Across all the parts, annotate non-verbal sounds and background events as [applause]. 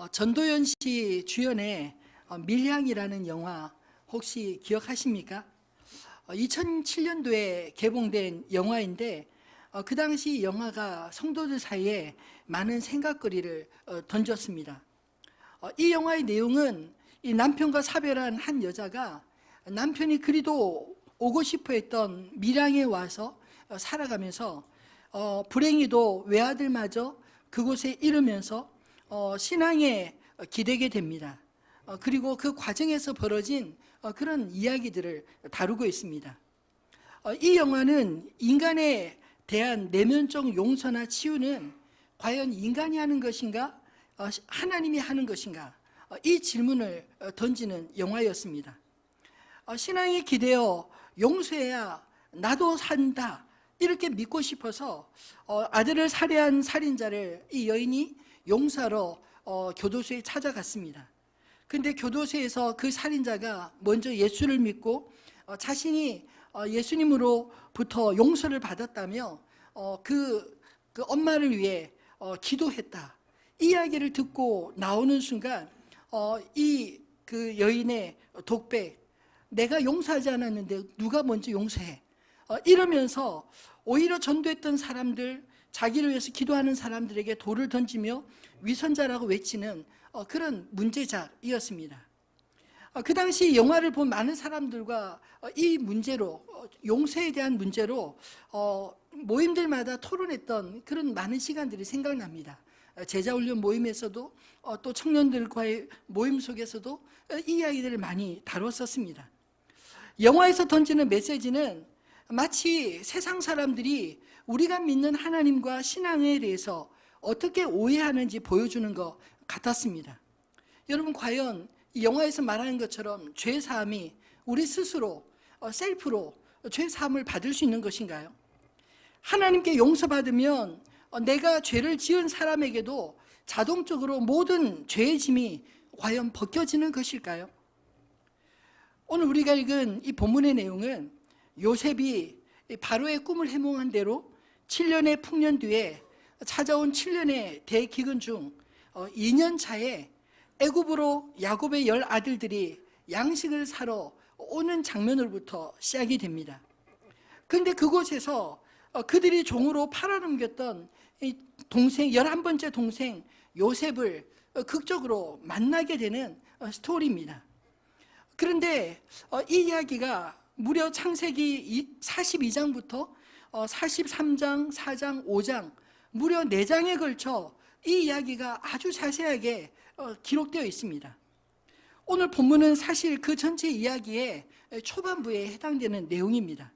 어, 전도연 씨 주연의 어, 밀양이라는 영화 혹시 기억하십니까? 2007년도에 개봉된 영화인데 어, 그 당시 영화가 성도들 사이에 많은 생각거리를 어, 던졌습니다. 어, 이 영화의 내용은 이 남편과 사별한 한 여자가 남편이 그리도 오고 싶어 했던 밀양에 와서 어, 살아가면서 어, 불행히도 외아들마저 그곳에 이르면서 어, 신앙에 기대게 됩니다. 어, 그리고 그 과정에서 벌어진 어, 그런 이야기들을 다루고 있습니다. 어, 이 영화는 인간에 대한 내면적 용서나 치유는 과연 인간이 하는 것인가, 어, 하나님이 하는 것인가, 어, 이 질문을 어, 던지는 영화였습니다. 어, 신앙에 기대어 용서해야 나도 산다. 이렇게 믿고 싶어서 어, 아들을 살해한 살인자를 이 여인이 용서하러 어, 교도소에 찾아갔습니다. 근데 교도소에서 그 살인자가 먼저 예수를 믿고 어, 자신이 어, 예수님으로부터 용서를 받았다며 어, 그, 그 엄마를 위해 어, 기도했다. 이 이야기를 듣고 나오는 순간 어, 이 그 여인의 독백 내가 용서하지 않았는데 누가 먼저 용서해? 어, 이러면서 오히려 전도했던 사람들, 자기를 위해서 기도하는 사람들에게 돌을 던지며 위선자라고 외치는 어, 그런 문제작이었습니다. 어, 그 당시 영화를 본 많은 사람들과 어, 이 문제로 어, 용서에 대한 문제로 어, 모임들마다 토론했던 그런 많은 시간들이 생각납니다. 어, 제자 훈련 모임에서도 어, 또 청년들과의 모임 속에서도 어, 이 이야기들을 많이 다뤘었습니다. 영화에서 던지는 메시지는 마치 세상 사람들이 우리가 믿는 하나님과 신앙에 대해서 어떻게 오해하는지 보여주는 것 같았습니다. 여러분 과연 이 영화에서 말하는 것처럼 죄 사함이 우리 스스로 어, 셀프로 죄 사함을 받을 수 있는 것인가요? 하나님께 용서받으면 어, 내가 죄를 지은 사람에게도 자동적으로 모든 죄의 짐이 과연 벗겨지는 것일까요? 오늘 우리가 읽은 이 본문의 내용은 요셉이 바로의 꿈을 해몽한 대로 7년의 풍년 뒤에 찾아온 7년의 대기근 중 2년 차에 애굽으로 야곱의 열 아들들이 양식을 사러 오는 장면으로부터 시작이 됩니다. 그런데 그곳에서 어, 그들이 종으로 팔아넘겼던 이 동생 11번째 동생 요셉을 어, 극적으로 만나게 되는 어, 스토리입니다. 그런데 어, 이 이야기가 무려 창세기 42장부터 43장, 4장, 5장 무려 4장에 걸쳐 이 이야기가 아주 자세하게 어, 기록되어 있습니다. 오늘 본문은 사실 그 전체 이야기의 초반부에 해당되는 내용입니다.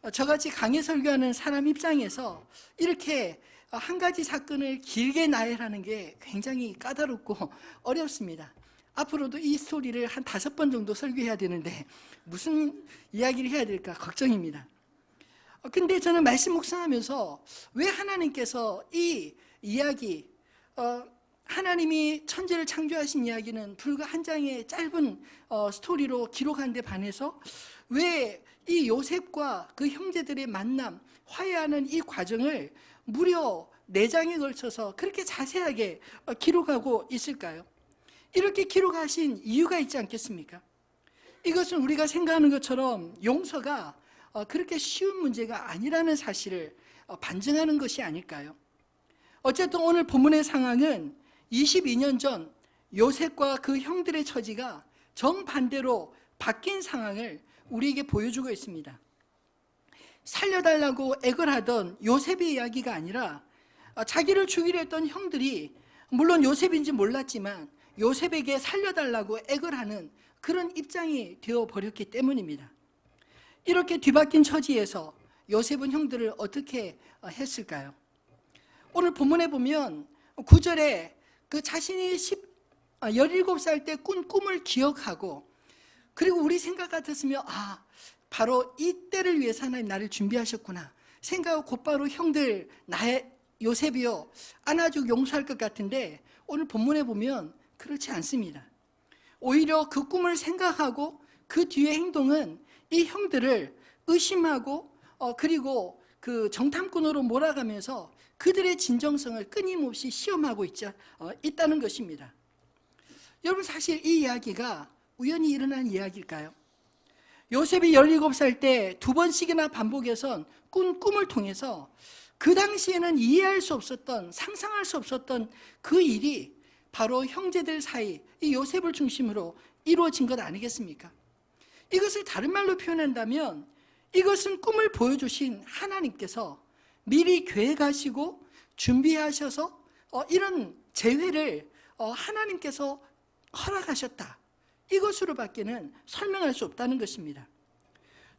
어, 저같이 강의 설교하는 사람 입장에서 이렇게 한 가지 사건을 길게 나열하는 게 굉장히 까다롭고 [laughs] 어렵습니다. 앞으로도 이 스토리를 한 다섯 번 정도 설교해야 되는데 무슨 이야기를 해야 될까 걱정입니다. 어, 근데 저는 말씀 묵상하면서 왜 하나님께서 이 이야기, 어, 하나님이 천지를 창조하신 이야기는 불과 한 장의 짧은 어, 스토리로 기록한 데 반해서 왜 이 요셉과 그 형제들의 만남, 화해하는 이 과정을 무려 네 장에 걸쳐서 그렇게 자세하게 어, 기록하고 있을까요? 이렇게 기록하신 이유가 있지 않겠습니까? 이것은 우리가 생각하는 것처럼 용서가 어, 그렇게 쉬운 문제가 아니라는 사실을 어, 반증하는 것이 아닐까요? 어쨌든 오늘 본문의 상황은 22년 전 요셉과 그 형들의 처지가 정반대로 바뀐 상황을 우리에게 보여주고 있습니다. 살려달라고 애걸 하던 요셉의 이야기가 아니라 어, 자기를 죽이려 했던 형들이 물론 요셉인지 몰랐지만 요셉에게 살려달라고 애걸 하는 그런 입장이 되어 버렸기 때문입니다. 이렇게 뒤바뀐 처지에서 요셉은 형들을 어떻게 어, 했을까요? 오늘 본문에 보면 9절에 그 자신이 10, 17살 때 꾼 꿈을 기억하고 그리고 우리 생각 같았으면 아 바로 이 때를 위해서 하나님 나를 준비하셨구나 생각하고 곧바로 형들 나의 요셉이요 안아주고 용서할 것 같은데 오늘 본문에 보면 그렇지 않습니다. 오히려 그 꿈을 생각하고 그 뒤의 행동은 이 형들을 의심하고 어, 그리고 그 정탐꾼으로 몰아가면서 그들의 진정성을 끊임없이 시험하고 있자, 어, 있다는 것입니다. 여러분 사실 이 이야기가 우연히 일어난 이야기일까요? 요셉이 17살 때 두 번씩이나 반복해선 꾼 꿈을 통해서 그 당시에는 이해할 수 없었던 상상할 수 없었던 그 일이 바로 형제들 사이 이 요셉을 중심으로 이루어진 것 아니겠습니까? 이것을 다른 말로 표현한다면 이것은 꿈을 보여주신 하나님께서 미리 계획하시고 준비하셔서 어, 이런 재회를 어, 하나님께서 허락하셨다. 이것으로밖에는 설명할 수 없다는 것입니다.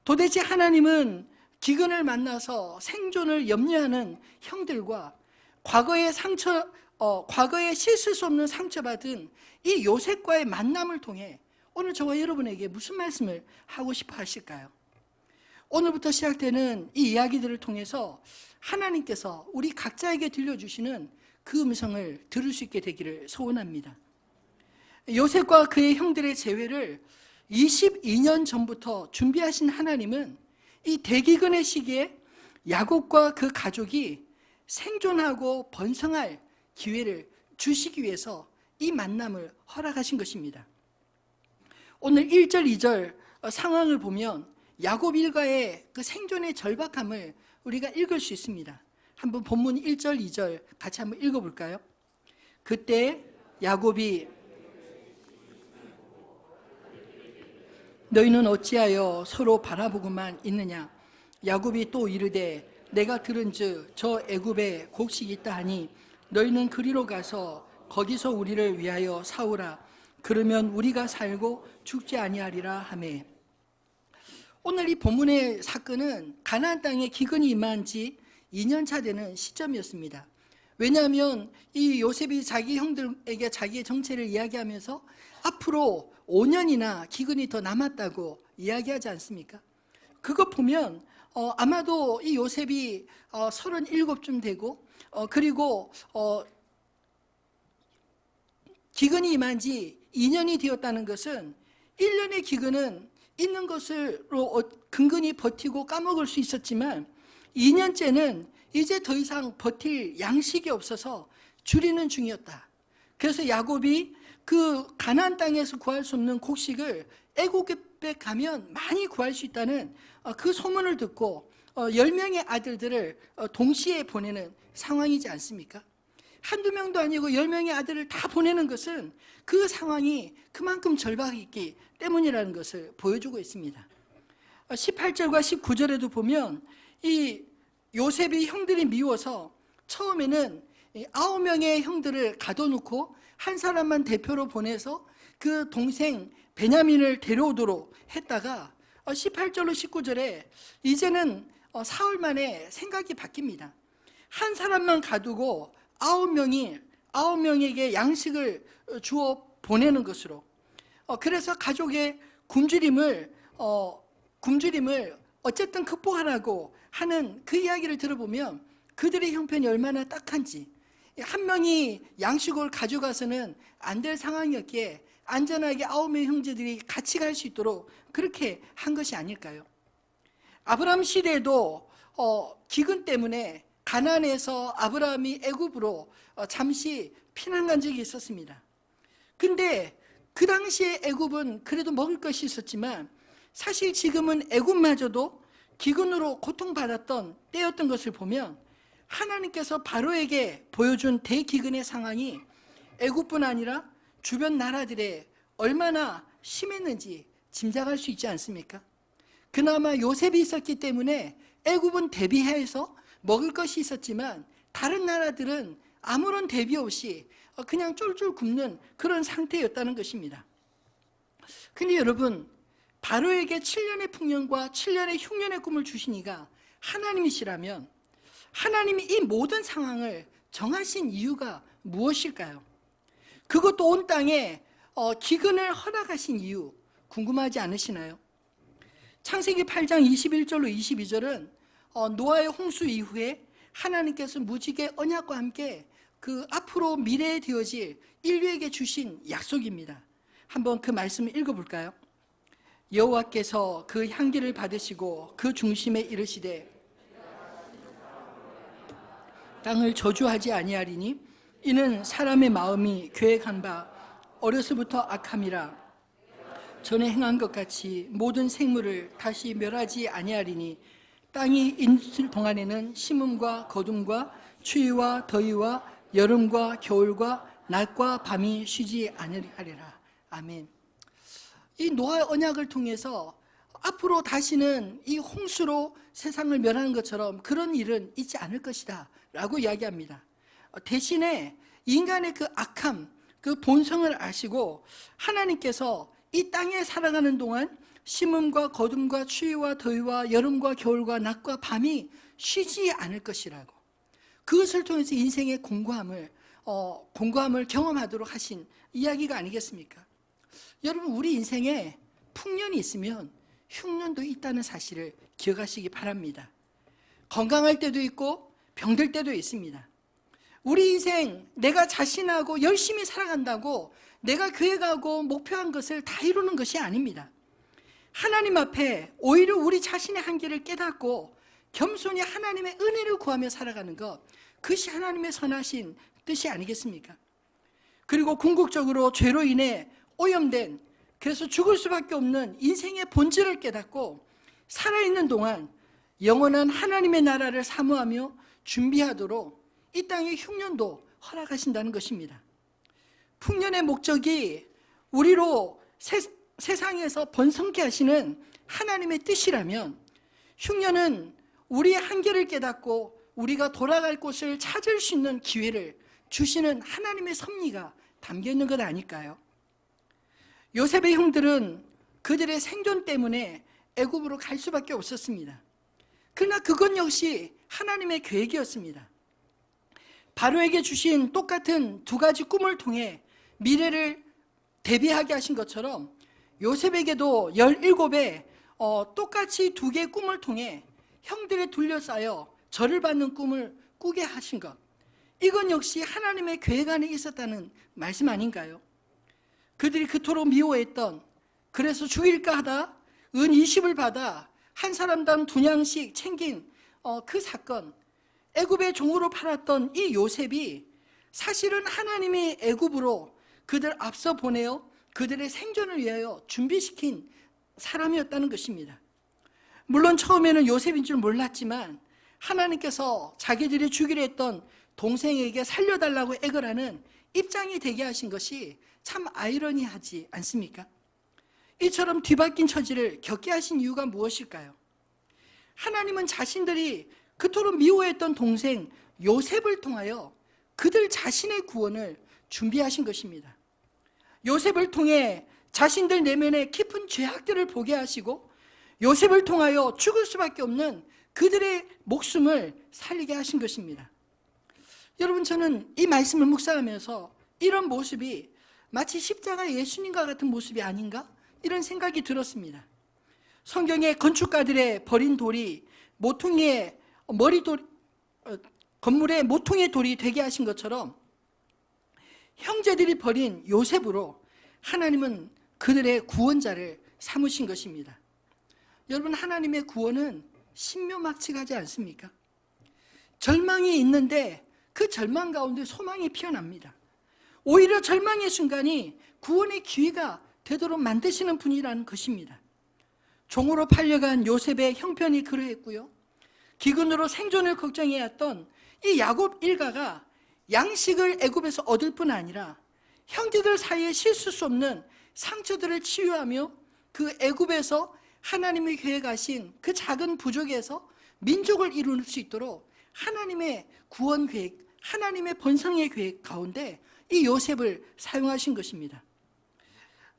도대체 하나님은 기근을 만나서 생존을 염려하는 형들과 과거의 상처, 어, 과거에 씻을 수 없는 상처받은 이 요셉과의 만남을 통해 오늘 저와 여러분에게 무슨 말씀을 하고 싶어 하실까요? 오늘부터 시작되는 이 이야기들을 통해서 하나님께서 우리 각자에게 들려주시는 그 음성을 들을 수 있게 되기를 소원합니다. 요셉과 그의 형들의 재회를 22년 전부터 준비하신 하나님은 이 대기근의 시기에 야곱과 그 가족이 생존하고 번성할 기회를 주시기 위해서 이 만남을 허락하신 것입니다. 오늘 1절, 2절 상황을 보면 야곱 일가의 그 생존의 절박함을 우리가 읽을 수 있습니다. 한번 본문 1절, 2절 같이 한번 읽어볼까요? 그때 야곱이 너희는 어찌하여 서로 바라보고만 있느냐? 야곱이 또 이르되 내가 들은즉 저 애굽에 곡식이 있다 하니 너희는 그리로 가서 거기서 우리를 위하여 사오라. 그러면 우리가 살고 죽지 아니하리라 하매. 오늘 이 본문의 사건은 가나안 땅에 기근이 임한 지 2년 차 되는 시점이었습니다. 왜냐하면 이 요셉이 자기 형들에게 자기의 정체를 이야기하면서 앞으로 5년이나 기근이 더 남았다고 이야기하지 않습니까? 그거 보면 어, 아마도 이 요셉이 어, 37쯤 되고 어, 그리고 어, 기근이 임한 지 2년이 되었다는 것은 1년의 기근은 있는 것으로 어, 근근히 버티고 까먹을 수 있었지만 2년째는 이제 더 이상 버틸 양식이 없어서 줄이는 중이었다. 그래서 야곱이 그 가나안 땅에서 구할 수 없는 곡식을 애굽에 가면 많이 구할 수 있다는 어, 그 소문을 듣고 10명의 아들들을 어, 동시에 보내는 상황이지 않습니까? 한두 명도 아니고 10명의 아들을 다 보내는 것은 그 상황이 그만큼 절박이 있기 때문이라는 것을 보여주고 있습니다. 18절과 19절에도 보면 이 요셉이 형들이 미워서 처음에는 아홉 명의 형들을 가둬놓고 한 사람만 대표로 보내서 그 동생 베냐민을 데려오도록 했다가 18절로 19절에 이제는 어, 사흘 만에 생각이 바뀝니다. 한 사람만 가두고 아홉 명이 아홉 명에게 양식을 어, 주어 보내는 것으로. 어, 그래서 가족의 굶주림을 어, 굶주림을 어쨌든 극복하라고 하는 그 이야기를 들어보면 그들의 형편이 얼마나 딱한지 한 명이 양식을 가져가서는 안 될 상황이었기에 안전하게 아홉 명 형제들이 같이 갈 수 있도록 그렇게 한 것이 아닐까요? 아브라함 시대에도 어, 기근 때문에 가난해서 아브라함이 애굽으로 어, 잠시 피난 간 적이 있었습니다. 근데 그 당시에 애굽은 그래도 먹을 것이 있었지만 사실 지금은 애굽마저도 기근으로 고통받았던 때였던 것을 보면 하나님께서 바로에게 보여준 대기근의 상황이 애굽뿐 아니라 주변 나라들에 얼마나 심했는지 짐작할 수 있지 않습니까? 그나마 요셉이 있었기 때문에 애굽은 대비해서 먹을 것이 있었지만 다른 나라들은 아무런 대비 없이 그냥 쫄쫄 굶는 그런 상태였다는 것입니다. 근데 여러분, 바로에게 7년의 풍년과 7년의 흉년의 꿈을 주시니가 하나님이시라면 하나님이 이 모든 상황을 정하신 이유가 무엇일까요? 그것도 온 땅에 어, 기근을 허락하신 이유 궁금하지 않으시나요? 창세기 8장 21절로 22절은 어, 노아의 홍수 이후에 하나님께서 무지개 언약과 함께 그 앞으로 미래에 되어질 인류에게 주신 약속입니다. 한번 그 말씀을 읽어볼까요? 여호와께서 그 향기를 받으시고 그 중심에 이르시되 땅을 저주하지 아니하리니 이는 사람의 마음이 계획한 바 어려서부터 악함이라 전에 행한 것 같이 모든 생물을 다시 멸하지 아니하리니 땅이 있을 동안에는 심음과 거둠과 추위와 더위와 여름과 겨울과 낮과 밤이 쉬지 아니하리라. 아멘. 이 노아 언약을 통해서 앞으로 다시는 이 홍수로 세상을 멸하는 것처럼 그런 일은 있지 않을 것이다. 라고 이야기합니다. 어, 대신에 인간의 그 악함, 그 본성을 아시고 하나님께서 이 땅에 살아가는 동안 심음과 거둠과 추위와 더위와 여름과 겨울과 낮과 밤이 쉬지 않을 것이라고. 그것을 통해서 인생의 공고함을 어, 공고함을 경험하도록 하신 이야기가 아니겠습니까? 여러분 우리 인생에 풍년이 있으면 흉년도 있다는 사실을 기억하시기 바랍니다. 건강할 때도 있고 병들 때도 있습니다. 우리 인생 내가 자신하고 열심히 살아간다고 내가 계획하고 목표한 것을 다 이루는 것이 아닙니다. 하나님 앞에 오히려 우리 자신의 한계를 깨닫고 겸손히 하나님의 은혜를 구하며 살아가는 것 그것이 하나님의 선하신 뜻이 아니겠습니까? 그리고 궁극적으로 죄로 인해 오염된 그래서 죽을 수밖에 없는 인생의 본질을 깨닫고 살아있는 동안 영원한 하나님의 나라를 사모하며 준비하도록 이 땅의 흉년도 허락하신다는 것입니다. 풍년의 목적이 우리로 세, 세상에서 번성케 하시는 하나님의 뜻이라면 흉년은 우리의 한계를 깨닫고 우리가 돌아갈 곳을 찾을 수 있는 기회를 주시는 하나님의 섭리가 담겨 있는 것 아닐까요? 요셉의 형들은 그들의 생존 때문에 애굽으로 갈 수밖에 없었습니다. 그러나 그것 역시 하나님의 계획이었습니다. 바로에게 주신 똑같은 두 가지 꿈을 통해 미래를 대비하게 하신 것처럼 요셉에게도 17의 어, 똑같이 두 개의 꿈을 통해 형들에 둘러싸여 절을 받는 꿈을 꾸게 하신 것. 이건 역시 하나님의 계획 안에 있었다는 말씀 아닌가요? 그들이 그토록 미워했던 그래서 죽일까 하다 은 20을 받아 한 사람당 두 냥씩 챙긴 어, 그 사건 애굽의 종으로 팔았던 이 요셉이 사실은 하나님이 애굽으로 그들 앞서 보내어 그들의 생존을 위하여 준비시킨 사람이었다는 것입니다. 물론 처음에는 요셉인 줄 몰랐지만 하나님께서 자기들이 주기로 했던 동생에게 살려달라고 애걸 하는 입장이 되게 하신 것이 참 아이러니하지 않습니까? 이처럼 뒤바뀐 처지를 겪게 하신 이유가 무엇일까요? 하나님은 자신들이 그토록 미워했던 동생 요셉을 통하여 그들 자신의 구원을 준비하신 것입니다. 요셉을 통해 자신들 내면의 깊은 죄악들을 보게 하시고 요셉을 통하여 죽을 수밖에 없는 그들의 목숨을 살리게 하신 것입니다. 여러분 저는 이 말씀을 묵상하면서 이런 모습이 마치 십자가 예수님과 같은 모습이 아닌가? 이런 생각이 들었습니다. 성경의 건축가들의 버린 돌이 모퉁이의 머리돌 어, 건물의 모퉁이의 돌이 되게 하신 것처럼 형제들이 버린 요셉으로 하나님은 그들의 구원자를 삼으신 것입니다. 여러분 하나님의 구원은 신묘막측하지 않습니까? 절망이 있는데 그 절망 가운데 소망이 피어납니다. 오히려 절망의 순간이 구원의 기회가 되도록 만드시는 분이라는 것입니다. 종으로 팔려간 요셉의 형편이 그러했고요. 기근으로 생존을 걱정해왔던 이 야곱 일가가 양식을 애굽에서 얻을 뿐 아니라 형제들 사이에 실수 수 없는 상처들을 치유하며 그 애굽에서 하나님이 계획하신 그 작은 부족에서 민족을 이룰 수 있도록 하나님의 구원 계획, 하나님의 번성의 계획 가운데 이 요셉을 사용하신 것입니다.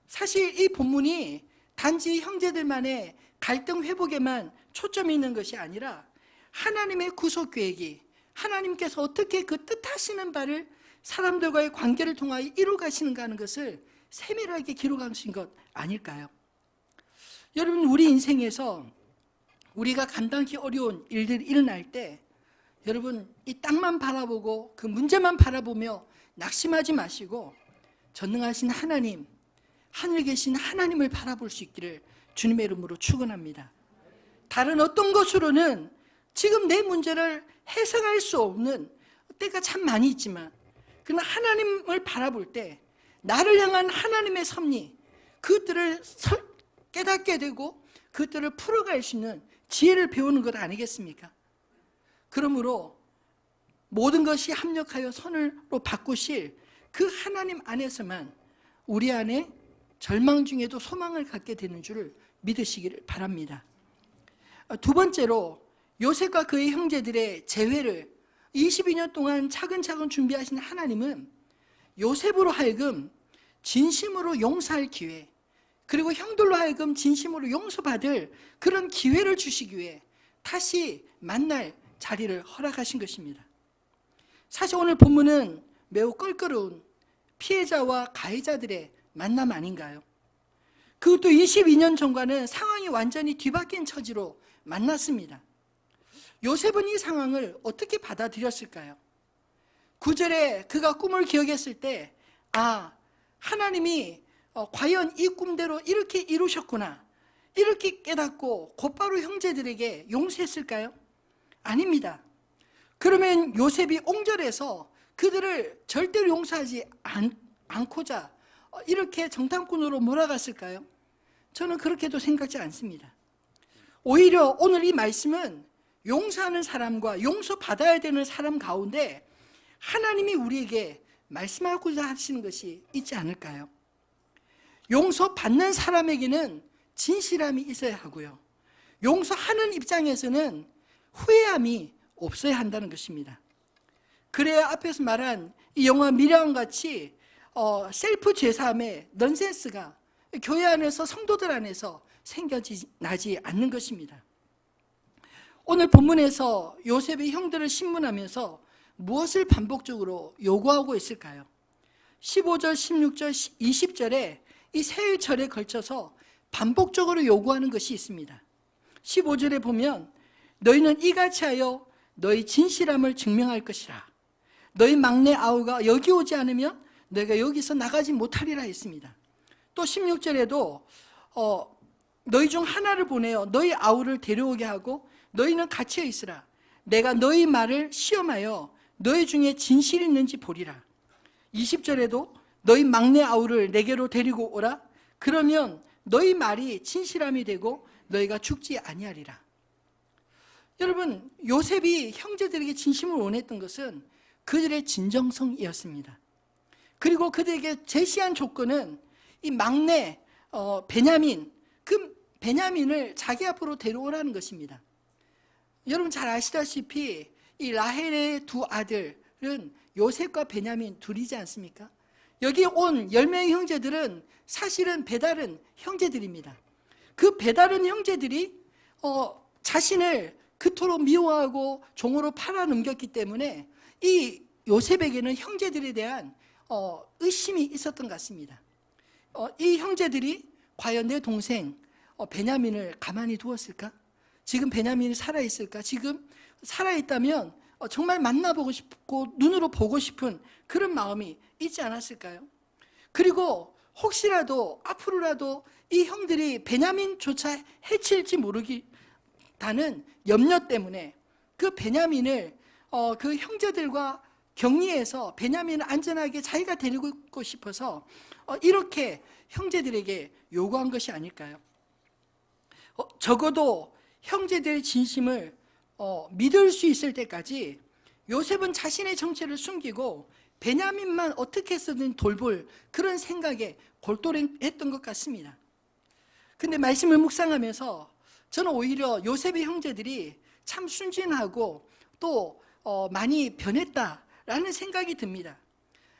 사실 이 본문이 단지 형제들만의 갈등 회복에만 초점이 있는 것이 아니라 하나님의 구속 계획이 하나님께서 어떻게 그 뜻하시는 바를 사람들과의 관계를 통하여 이루 가시는가 하는 것을 세밀하게 기록하신 것 아닐까요? 여러분 우리 인생에서 우리가 감당하기 어려운 일들이 일어날 때 여러분 이 땅만 바라보고 그 문제만 바라보며 낙심하지 마시고 전능하신 하나님 하늘에 계신 하나님을 바라볼 수 있기를 주님의 이름으로 축원합니다. 다른 어떤 것으로는 지금 내 문제를 해석할 수 없는 때가 참 많이 있지만 그러나 하나님을 바라볼 때 나를 향한 하나님의 섭리, 그것들을 설- 깨닫게 되고 그것들을 풀어갈 수 있는 지혜를 배우는 것 아니겠습니까? 그러므로 모든 것이 합력하여 선으로 바꾸실 그 하나님 안에서만 우리 안에 절망 중에도 소망을 갖게 되는 줄을 믿으시기를 바랍니다. 어, 두 번째로 요셉과 그의 형제들의 재회를 22년 동안 차근차근 준비하신 하나님은 요셉으로 하여금 진심으로 용서할 기회, 그리고 형들로 하여금 진심으로 용서받을 그런 기회를 주시기 위해 다시 만날 자리를 허락하신 것입니다. 사실 오늘 본문은 매우 껄끄러운 피해자와 가해자들의 만남 아닌가요? 그것도 22년 전과는 상황이 완전히 뒤바뀐 처지로 만났습니다. 요셉은 이 상황을 어떻게 받아들였을까요? 구절에 그가 꿈을 기억했을 때, 아, 하나님이 어, 과연 이 꿈대로 이렇게 이루셨구나. 이렇게 깨닫고 곧바로 형제들에게 용서했을까요? 아닙니다. 그러면 요셉이 옹절해서 그들을 절대로 용서하지 않, 않고자 어, 이렇게 정탐꾼으로 몰아갔을까요? 저는 그렇게도 생각지 않습니다. 오히려 오늘 이 말씀은 용서하는 사람과 용서받아야 되는 사람 가운데 하나님이 우리에게 말씀하고자 하시는 것이 있지 않을까요? 용서받는 사람에게는 진실함이 있어야 하고요. 용서하는 입장에서는 후회함이 없어야 한다는 것입니다. 그래야 앞에서 말한 이 영화 미래와 같이 어, 셀프 죄사함의 넌센스가 교회 안에서 성도들 안에서 생겨나지 않는 것입니다. 오늘 본문에서 요셉의 형들을 신문하면서 무엇을 반복적으로 요구하고 있을까요? 15절, 16절, 20절에 이 세일절에 걸쳐서 반복적으로 요구하는 것이 있습니다. 15절에 보면 너희는 이같이 하여 너희 진실함을 증명할 것이라. 너희 막내 아우가 여기 오지 않으면 너희가 여기서 나가지 못하리라 했습니다. 또 16절에도 어, 너희 중 하나를 보내어 너희 아우를 데려오게 하고 너희는 갇혀 있으라. 내가 너희 말을 시험하여 너희 중에 진실이 있는지 보리라. 20절에도 너희 막내 아우를 내게로 데리고 오라. 그러면 너희 말이 진실함이 되고 너희가 죽지 아니하리라. 여러분, 요셉이 형제들에게 진심을 원했던 것은 그들의 진정성이었습니다. 그리고 그들에게 제시한 조건은 이 막내 어, 베냐민, 그 베냐민을 자기 앞으로 데려오라는 것입니다. 여러분 잘 아시다시피 이 라헬의 두 아들은 요셉과 베냐민 둘이지 않습니까? 여기 온 10명의 형제들은 사실은 배다른 형제들입니다. 그 배다른 형제들이 어, 자신을 그토록 미워하고 종으로 팔아 넘겼기 때문에 이 요셉에게는 형제들에 대한 어, 의심이 있었던 것 같습니다. 어, 이 형제들이 과연 내 동생 어, 베냐민을 가만히 두었을까? 지금 베냐민이 살아있을까? 지금 살아있다면 어, 정말 만나보고 싶고 눈으로 보고 싶은 그런 마음이 있지 않았을까요? 그리고 혹시라도 앞으로라도 이 형들이 베냐민조차 해칠지 모르기다는 염려 때문에 그 베냐민을 어, 그 형제들과 격리해서 베냐민을 안전하게 자기가 데리고 있고 싶어서 어, 이렇게 형제들에게 요구한 것이 아닐까요? 어, 적어도 형제들의 진심을 어, 믿을 수 있을 때까지 요셉은 자신의 정체를 숨기고 베냐민만 어떻게 해서든 돌볼 그런 생각에 골똘했던 것 같습니다. 근데 말씀을 묵상하면서 저는 오히려 요셉의 형제들이 참 순진하고 또 어, 많이 변했다라는 생각이 듭니다.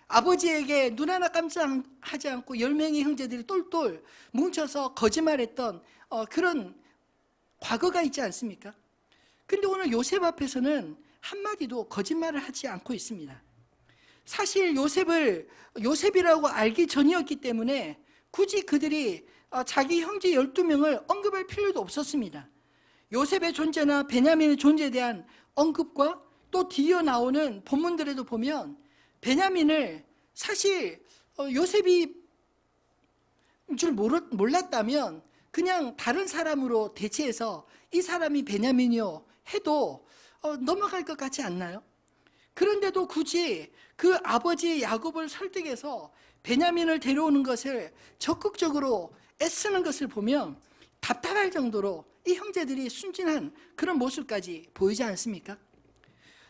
아버지에게 눈 하나 깜짝하지 않고 열 명의 형제들이 똘똘 뭉쳐서 거짓말했던 어, 그런 과거가 있지 않습니까? 근데 오늘 요셉 앞에서는 한마디도 거짓말을 하지 않고 있습니다. 사실 요셉을 요셉이라고 알기 전이었기 때문에 굳이 그들이 어, 자기 형제 12명을 언급할 필요도 없었습니다. 요셉의 존재나 베냐민의 존재에 대한 언급과 또 뒤어 나오는 본문들에도 보면 베냐민을 사실 어, 요셉이 줄 몰랐다면 그냥 다른 사람으로 대체해서 이 사람이 베냐민이요 해도 어, 넘어갈 것 같지 않나요? 그런데도 굳이 그 아버지 야곱을 설득해서 베냐민을 데려오는 것을 적극적으로 애쓰는 것을 보면 답답할 정도로 이 형제들이 순진한 그런 모습까지 보이지 않습니까?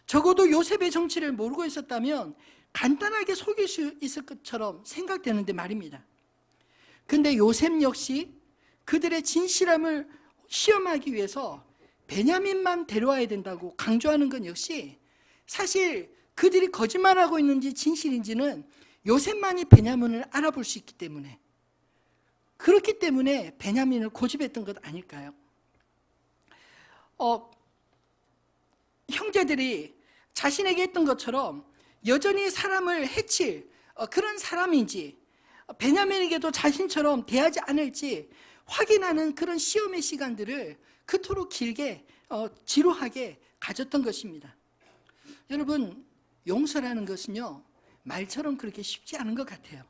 적어도 요셉의 정치를 모르고 있었다면 간단하게 속일 수 있을 것처럼 생각되는데 말입니다. 근데 요셉 역시 그들의 진실함을 시험하기 위해서 베냐민만 데려와야 된다고 강조하는 건 역시 사실 그들이 거짓말하고 있는지 진실인지는 요셉만이 베냐민을 알아볼 수 있기 때문에 그렇기 때문에 베냐민을 고집했던 것 아닐까요? 어, 형제들이 자신에게 했던 것처럼 여전히 사람을 해칠 어, 그런 사람인지 어, 베냐민에게도 자신처럼 대하지 않을지 확인하는 그런 시험의 시간들을 그토록 길게 어, 지루하게 가졌던 것입니다. 여러분 용서라는 것은요 말처럼 그렇게 쉽지 않은 것 같아요.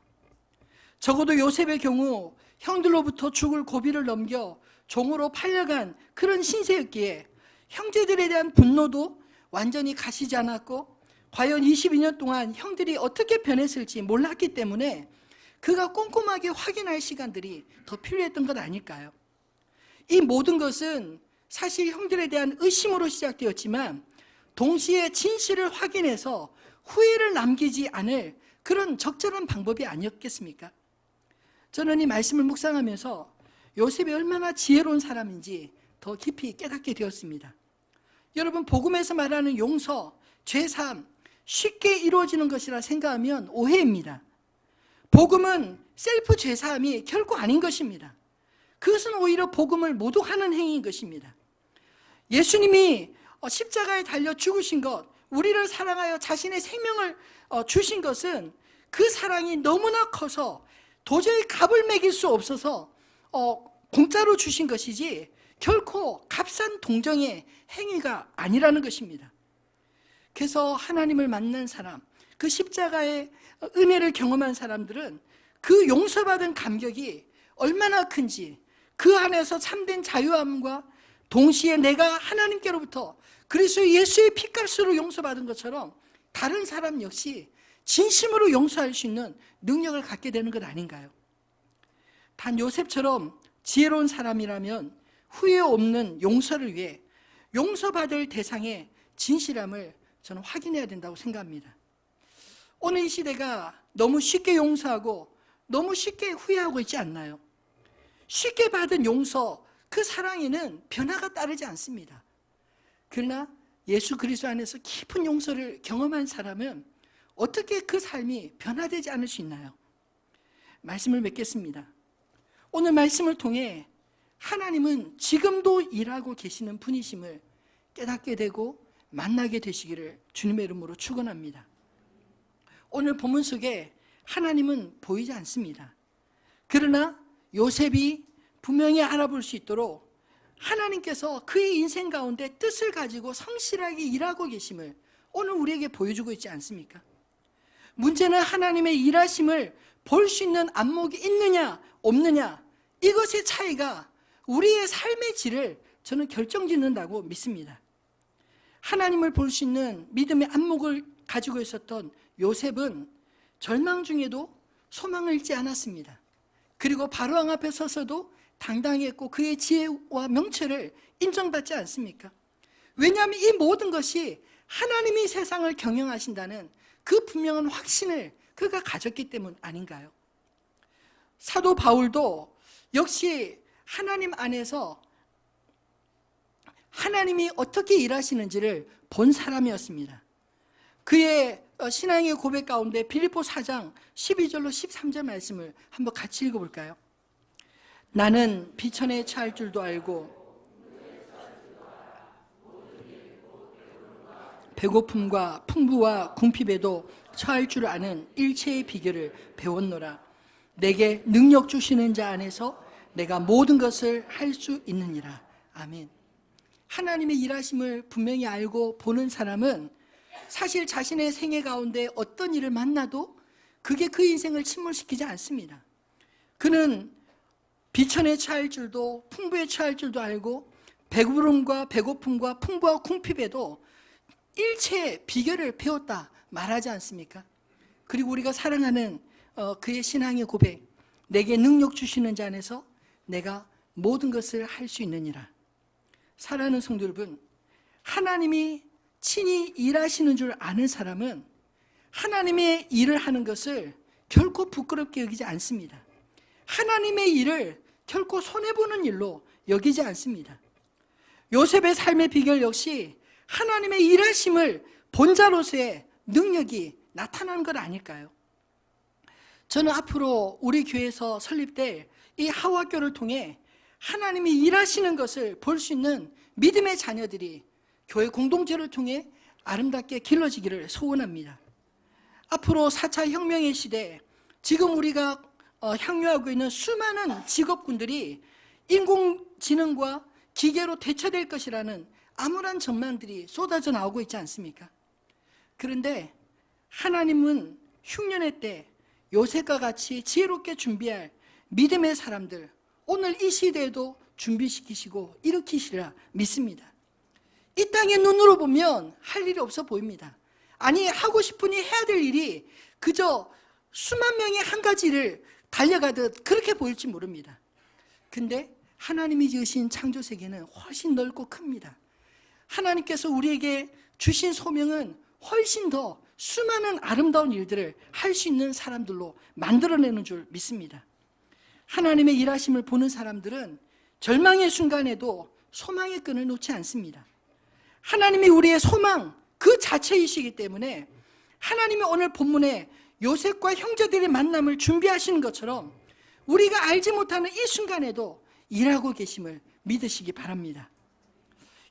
적어도 요셉의 경우 형들로부터 죽을 고비를 넘겨 종으로 팔려간 그런 신세였기에 형제들에 대한 분노도 완전히 가시지 않았고 과연 22년 동안 형들이 어떻게 변했을지 몰랐기 때문에 그가 꼼꼼하게 확인할 시간들이 더 필요했던 것 아닐까요? 이 모든 것은 사실 형들에 대한 의심으로 시작되었지만 동시에 진실을 확인해서 후회를 남기지 않을 그런 적절한 방법이 아니었겠습니까? 저는 이 말씀을 묵상하면서 요셉이 얼마나 지혜로운 사람인지 더 깊이 깨닫게 되었습니다. 여러분 복음에서 말하는 용서, 죄사함 쉽게 이루어지는 것이라 생각하면 오해입니다. 복음은 셀프 죄사함이 결코 아닌 것입니다. 그것은 오히려 복음을 모독하는 행위인 것입니다. 예수님이 어, 십자가에 달려 죽으신 것, 우리를 사랑하여 자신의 생명을 어, 주신 것은 그 사랑이 너무나 커서 도저히 값을 매길 수 없어서 어, 공짜로 주신 것이지 결코 값싼 동정의 행위가 아니라는 것입니다. 그래서 하나님을 만난 사람, 그 십자가의 은혜를 경험한 사람들은 그 용서받은 감격이 얼마나 큰지 그 안에서 참된 자유함과 동시에 내가 하나님께로부터 그리스도 예수의 피값으로 용서받은 것처럼 다른 사람 역시 진심으로 용서할 수 있는 능력을 갖게 되는 것 아닌가요? 단 요셉처럼 지혜로운 사람이라면 후회 없는 용서를 위해 용서받을 대상의 진실함을 저는 확인해야 된다고 생각합니다. 오늘 이 시대가 너무 쉽게 용서하고 너무 쉽게 후회하고 있지 않나요? 쉽게 받은 용서, 그 사랑에는 변화가 따르지 않습니다. 그러나 예수 그리스도 안에서 깊은 용서를 경험한 사람은 어떻게 그 삶이 변화되지 않을 수 있나요? 말씀을 맺겠습니다. 오늘 말씀을 통해 하나님은 지금도 일하고 계시는 분이심을 깨닫게 되고 만나게 되시기를 주님의 이름으로 축원합니다. 오늘 본문 속에 하나님은 보이지 않습니다. 그러나 요셉이 분명히 알아볼 수 있도록 하나님께서 그의 인생 가운데 뜻을 가지고 성실하게 일하고 계심을 오늘 우리에게 보여주고 있지 않습니까? 문제는 하나님의 일하심을 볼 수 있는 안목이 있느냐 없느냐 이것의 차이가 우리의 삶의 질을 저는 결정짓는다고 믿습니다. 하나님을 볼 수 있는 믿음의 안목을 가지고 있었던 요셉은 절망 중에도 소망을 잃지 않았습니다. 그리고 바로왕 앞에 서서도 당당했고 그의 지혜와 명철을 인정받지 않습니까? 왜냐하면 이 모든 것이 하나님이 세상을 경영하신다는 그 분명한 확신을 그가 가졌기 때문 아닌가요? 사도 바울도 역시 하나님 안에서 하나님이 어떻게 일하시는지를 본 사람이었습니다. 그의 어, 신앙의 고백 가운데 빌립보 4장 12절로 13절 말씀을 한번 같이 읽어볼까요? 나는 비천에 처할 줄도 알고 배고픔과 풍부와 궁핍에도 처할 줄 아는 일체의 비결을 배웠노라. 내게 능력 주시는 자 안에서 내가 모든 것을 할 수 있느니라. 아멘. 하나님의 일하심을 분명히 알고 보는 사람은 사실 자신의 생애 가운데 어떤 일을 만나도 그게 그 인생을 침몰시키지 않습니다. 그는 비천에 처할 줄도 풍부에 처할 줄도 알고 배부름과 배고픔과 풍부와 궁핍에도 일체의 비결을 배웠다 말하지 않습니까? 그리고 우리가 사랑하는 어, 그의 신앙의 고백, 내게 능력 주시는 자 안에서 내가 모든 것을 할 수 있느니라. 사랑하는 성도 여러분, 하나님이 친히 일하시는 줄 아는 사람은 하나님의 일을 하는 것을 결코 부끄럽게 여기지 않습니다. 하나님의 일을 결코 손해보는 일로 여기지 않습니다. 요셉의 삶의 비결 역시 하나님의 일하심을 본자로서의 능력이 나타나는 것 아닐까요? 저는 앞으로 우리 교회에서 설립될 이 하와교를 통해 하나님이 일하시는 것을 볼 수 있는 믿음의 자녀들이 교회 공동체를 통해 아름답게 길러지기를 소원합니다. 앞으로 4차 혁명의 시대, 지금 우리가 어, 향유하고 있는 수많은 직업군들이 인공지능과 기계로 대처될 것이라는 암울한 전망들이 쏟아져 나오고 있지 않습니까? 그런데 하나님은 흉년의 때 요셉과 같이 지혜롭게 준비할 믿음의 사람들 오늘 이 시대에도 준비시키시고 일으키시리라 믿습니다. 이 땅의 눈으로 보면 할 일이 없어 보입니다. 아니 하고 싶으니 해야 될 일이 그저 수만 명이 한 가지를 달려가듯 그렇게 보일지 모릅니다. 근데 하나님이 지으신 창조 세계는 훨씬 넓고 큽니다. 하나님께서 우리에게 주신 소명은 훨씬 더 수많은 아름다운 일들을 할 수 있는 사람들로 만들어내는 줄 믿습니다. 하나님의 일하심을 보는 사람들은 절망의 순간에도 소망의 끈을 놓지 않습니다. 하나님이 우리의 소망 그 자체이시기 때문에 하나님이 오늘 본문에 요셉과 형제들의 만남을 준비하시는 것처럼 우리가 알지 못하는 이 순간에도 일하고 계심을 믿으시기 바랍니다.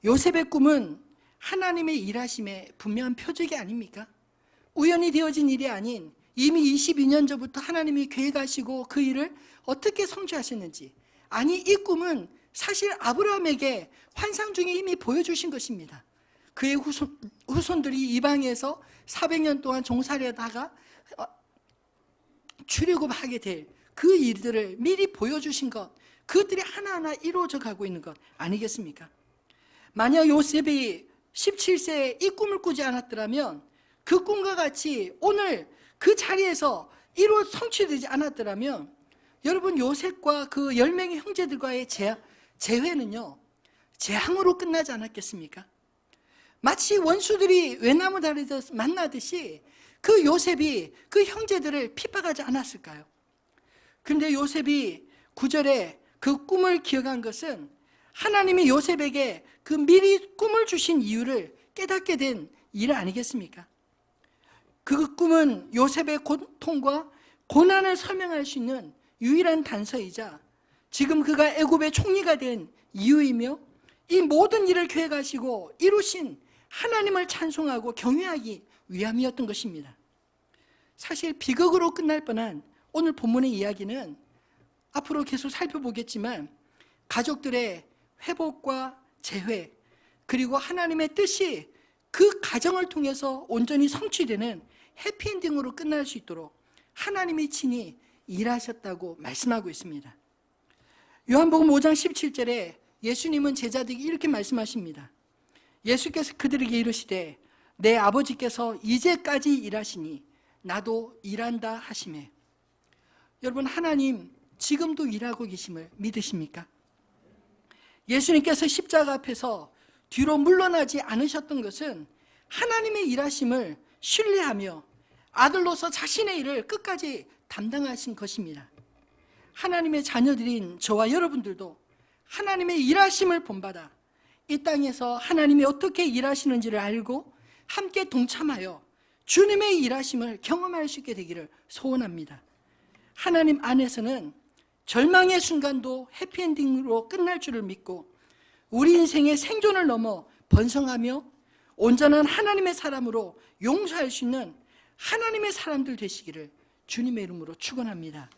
요셉의 꿈은 하나님의 일하심의 분명한 표적이 아닙니까? 우연히 되어진 일이 아닌 이미 22년 전부터 하나님이 계획하시고 그 일을 어떻게 성취하셨는지 아니 이 꿈은 사실 아브라함에게 환상 중에 이미 보여주신 것입니다. 그의 후손, 후손들이 이방에서 400년 동안 종살이 하다가 어, 출애굽하게 될 그 일들을 미리 보여주신 것 그것들이 하나하나 이루어져 가고 있는 것 아니겠습니까? 만약 요셉이 17세에 이 꿈을 꾸지 않았더라면 그 꿈과 같이 오늘 그 자리에서 이루 성취되지 않았더라면 여러분 요셉과 그 10명의 형제들과의 재, 재회는요 재앙으로 끝나지 않았겠습니까? 마치 원수들이 외나무 다리에서 만나듯이 그 요셉이 그 형제들을 핍박하지 않았을까요? 그런데 요셉이 구절에 그 꿈을 기억한 것은 하나님이 요셉에게 그 미리 꿈을 주신 이유를 깨닫게 된 일 아니겠습니까? 그 꿈은 요셉의 고통과 고난을 설명할 수 있는 유일한 단서이자 지금 그가 애굽의 총리가 된 이유이며 이 모든 일을 계획하시고 이루신 하나님을 찬송하고 경외하기 위함이었던 것입니다. 사실 비극으로 끝날 뻔한 오늘 본문의 이야기는 앞으로 계속 살펴보겠지만 가족들의 회복과 재회 그리고 하나님의 뜻이 그 가정을 통해서 온전히 성취되는 해피엔딩으로 끝날 수 있도록 하나님이 친히 일하셨다고 말씀하고 있습니다. 요한복음 5장 17절에 예수님은 제자들에게 이렇게 말씀하십니다. 예수께서 그들에게 이르시되 내 아버지께서 이제까지 일하시니 나도 일한다 하심에 여러분 하나님 지금도 일하고 계심을 믿으십니까? 예수님께서 십자가 앞에서 뒤로 물러나지 않으셨던 것은 하나님의 일하심을 신뢰하며 아들로서 자신의 일을 끝까지 담당하신 것입니다. 하나님의 자녀들인 저와 여러분들도 하나님의 일하심을 본받아 이 땅에서 하나님이 어떻게 일하시는지를 알고 함께 동참하여 주님의 일하심을 경험할 수 있게 되기를 소원합니다. 하나님 안에서는 절망의 순간도 해피엔딩으로 끝날 줄을 믿고 우리 인생의 생존을 넘어 번성하며 온전한 하나님의 사람으로 용서할 수 있는 하나님의 사람들 되시기를 주님의 이름으로 축원합니다.